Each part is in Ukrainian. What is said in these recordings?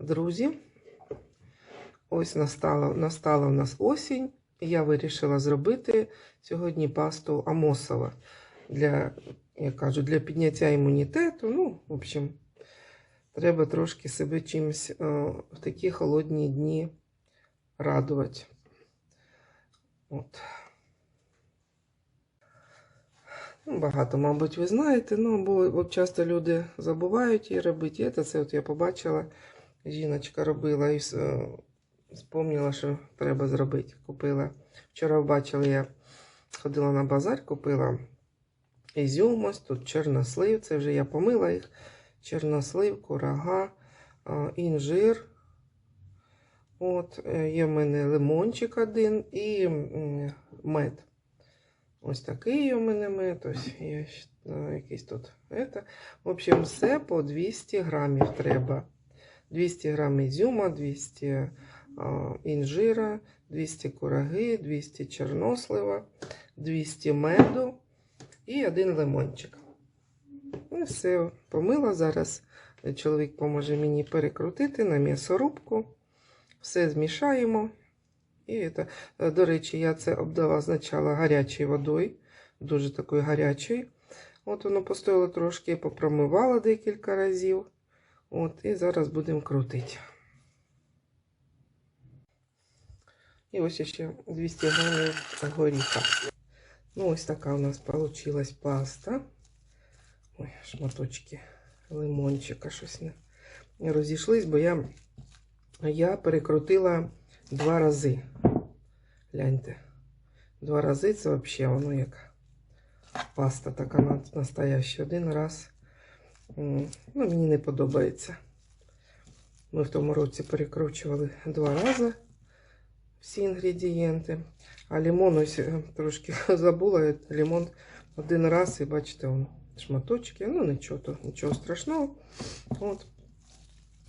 друзі, ось настала, настала в нас осінь, і я вирішила зробити сьогодні пасту Амосова для, я кажу, для підняття імунітету. Ну, в общем, треба трошки себе чимось е, в такі холодні дні радувати. От. Ну, Багато, мабуть, ви знаєте, ну, бо часто люди забувають її робити. І це от я побачила, жіночка робила і е, спомнила, що треба зробити. Купила. Вчора бачила, я ходила на базар, купила ізюм, ось тут чорнослив, це вже я помила їх. Чорнослив, курага, е, інжир. От, е, є в мене лимончик один і мед. Ось такий у мене мед, ось є якийсь тут. Это. В общем, все по 200 грамів треба. 200 грам ізюма, 200 е, інжира, 200 кураги, 200 чорнослива, 200 меду і один лимончик. І все помила. Зараз чоловік поможе мені перекрутити на м'ясорубку. Все змішаємо. І це, до речі, я це обдала спочатку гарячою водою, дуже такою гарячою. От воно постояло трошки, попромивала декілька разів. От, і зараз будемо крутити. І ось ще 200 грамів горіха. Ну, ось така у нас вийшла паста. Ой, шматочки лимончика щось не, не розійшлись, бо я, я перекрутила два рази. Гляньте. Два рази це взагалі воно як паста така настояща. Один раз. Ну, мені не подобається. Ми в тому році перекручували два рази всі інгредієнти. А лимон ось е, трошки забула. я Лимон один раз і бачите, он, шматочки. Ну, нічого, то, нічого страшного. От.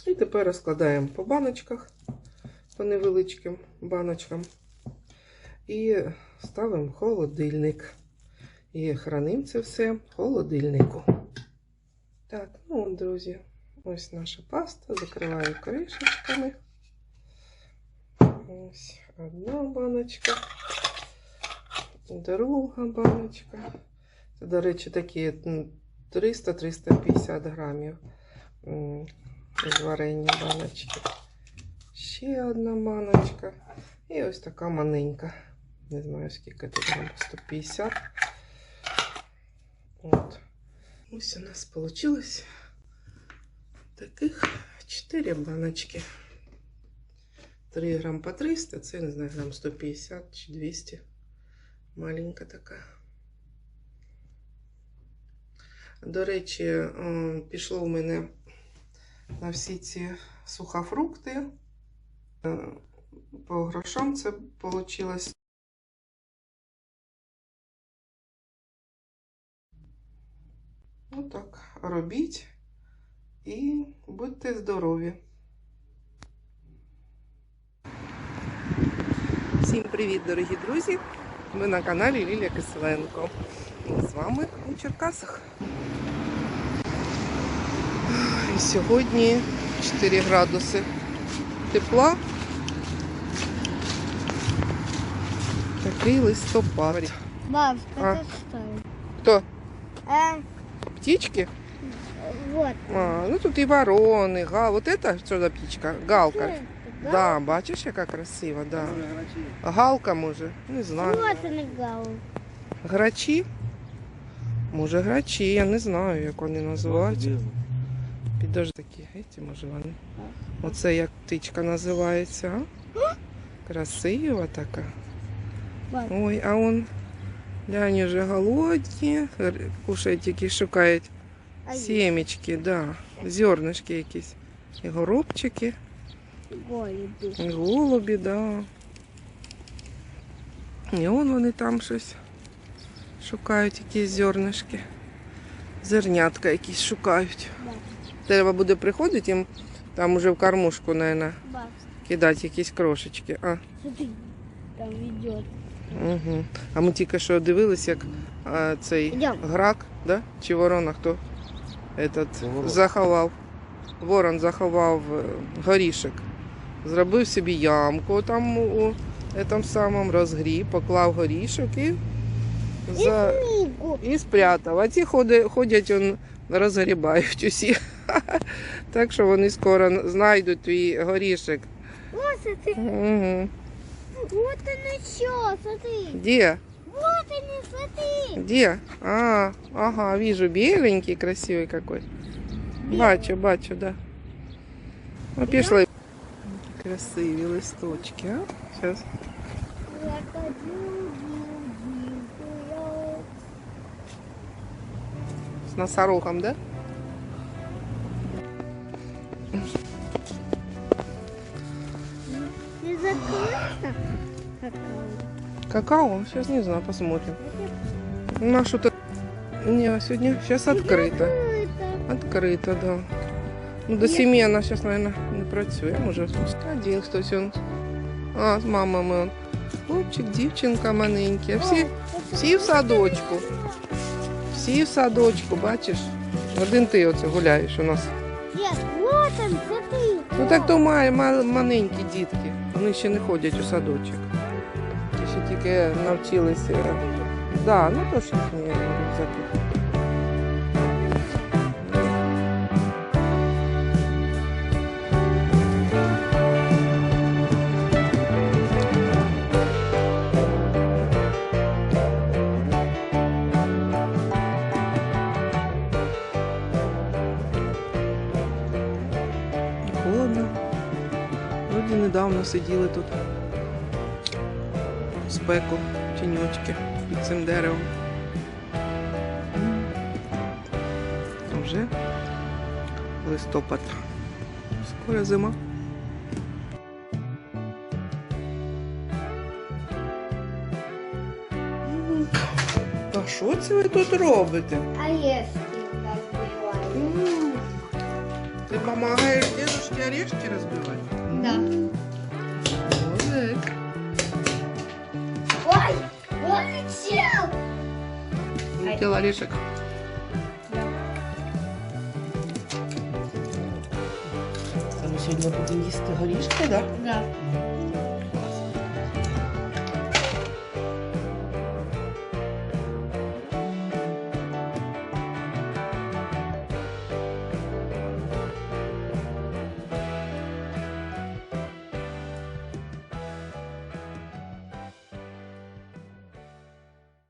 І тепер розкладаємо по баночках, по невеличким баночкам. І ставимо холодильник. І хранимо це все в холодильнику. Так, ну, от, друзі, ось наша паста. Закриваю кришечками. Ось одна баночка. Друга баночка. Це, до речі, такі 300-350 грамів з варення баночки. Ще одна баночка. І ось така маленька. Не знаю, скільки тут грам, 150. От. Ось у нас вийшло таких 4 баночки. 3 грам по 300, це, не знаю, грам 150 чи 200. Маленька така. До речі, е, пішло у мене на всі ці сухофрукти. Е, По грошам це вийшло. Ну так, робіть і будьте здорові. Всім привіт, дорогі друзі! Ми на каналі Лілія Киселенко. І з вами у Черкасах. І сьогодні 4 градуси тепла. Такий листопад. Баб, А. это что? Хто? Птички? вот. А, ну тут і ворони, гал. Вот это що за птичка? Галка. Да, бачиш, яка красива, да. Галка може, не знаю. Вот он гал. Грачі? Може грачі, я не знаю, як вони називаються. Підожди такі, еті, може вони. Оце як птичка називається, а? Красива така. Ой, а он глянь, вже голодні, кушають тільки шукають а сімечки, да. зернишки якісь. І горобчики, голуби. і голубі, да. І он вони там щось шукають, якісь зернишки. Зернятка якісь шукають. Треба буде приходити їм там уже в кормушку, мабуть, кидати якісь крошечки. А, смотри, там идет. угу. а ми тільки що дивились, як а, цей Йдем. грак, да? чи ворона хто этот, Це ворона. заховав ворон заховав е, горішок. Зробив собі ямку там у этом самому розгріб, поклав горішок і, за... Книгу. і спрятав. А ці ходи- ходять, он, розгрібають усі. Так що вони скоро знайдуть твій горішок. Вот это. Угу. Вот он еще, смотри. Де? Вот они, смотри. Где? А, ага, вижу, беленький, красивый какой. Бачу, бачу, да. Ну, пішли. Красиві листочки, а? Сейчас. С носорогом, да? Какао? Сейчас не знаю, посмотрим. На что-то... Не, сегодня сейчас открыто. Закрыто. Открыто, да. Ну, до семи она сейчас, наверное, не працює. Може, один хтось он. А, з мамами он. Хлопчик, дівчинка маленькі. А Всі, всі в садочку. Всі в садочку, бачиш? Один ти оце гуляєш у нас. Нет, вот он, смотри. Ну так то має ма- маленькі дітки. Вони ще не ходять у садочок. Тільки навчилися. Да, ну то ж їхні рюкзаки. Холодно. Вроді недавно сиділи тут. Спеку, тіньочки під цим деревом. А вже листопад. Скоро зима. М. А що це ви тут робите? Орешки разбиваю. М. Ти допомагаєш дедушке орешки розбивати? Да. Молодець. Ой, полетел. Летел орешек. Це ми сьогодні будемо їсти горішки, так? Да. Да?